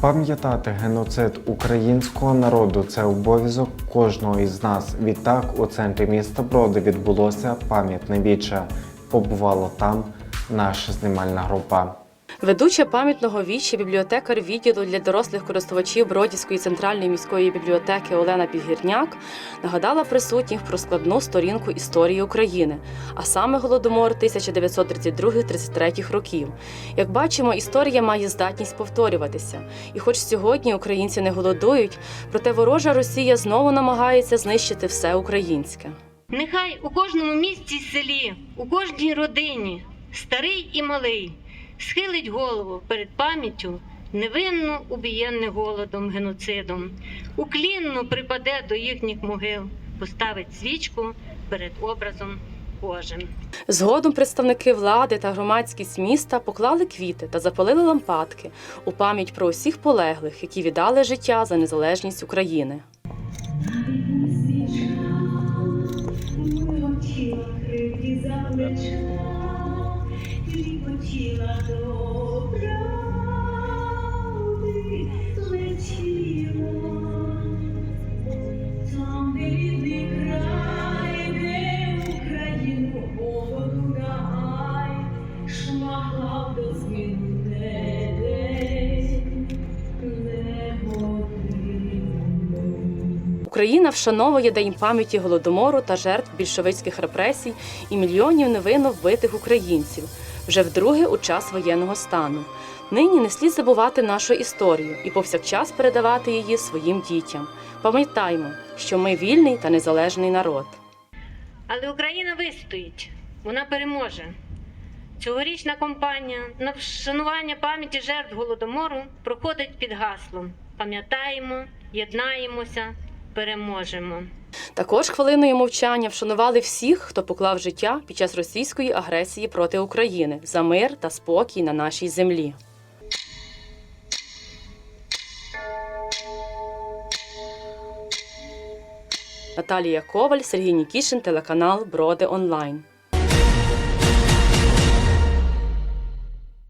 Пам'ятати геноцид українського народу це обов'язок кожного із нас. Відтак у центрі міста Броди відбулося пам'ятне віче. Побувала там наша знімальна група. Ведуча пам'ятного вічі бібліотекар відділу для дорослих користувачів Бродівської центральної міської бібліотеки Олена Підгірняк нагадала присутніх про складну сторінку історії України, а саме голодомор 1932-33 років. Як бачимо, історія має здатність повторюватися. І хоч сьогодні українці не голодують, проте ворожа Росія знову намагається знищити все українське. Нехай у кожному місті селі, у кожній родині, старий і малий, схилить голову перед пам'яттю невинно убієнних голодом геноцидом, уклінно припаде до їхніх могил, поставить свічку перед образом Божим. Згодом представники влади та громадськість міста поклали квіти та запалили лампадки у пам'ять про усіх полеглих, які віддали життя за незалежність України. Хотіла хотіла до правди летіла. Там, Україну голоду гай, день, не. Україна вшановує День пам'яті голодомору та жертв більшовицьких репресій і мільйонів невинно вбитих українців вже вдруге у час воєнного стану. Нині не слід забувати нашу історію і повсякчас передавати її своїм дітям. Пам'ятаймо, що ми вільний та незалежний народ. Але Україна вистоїть, вона переможе. Цьогорічна кампанія на вшанування пам'яті жертв голодомору проходить під гаслом Пам'ятаємо, єднаємося, переможемо. Також хвилиною мовчання вшанували всіх, хто поклав життя під час російської агресії проти України за мир та спокій на нашій землі. Наталія Коваль, Сергій Нікішин, телеканал Броди Онлайн.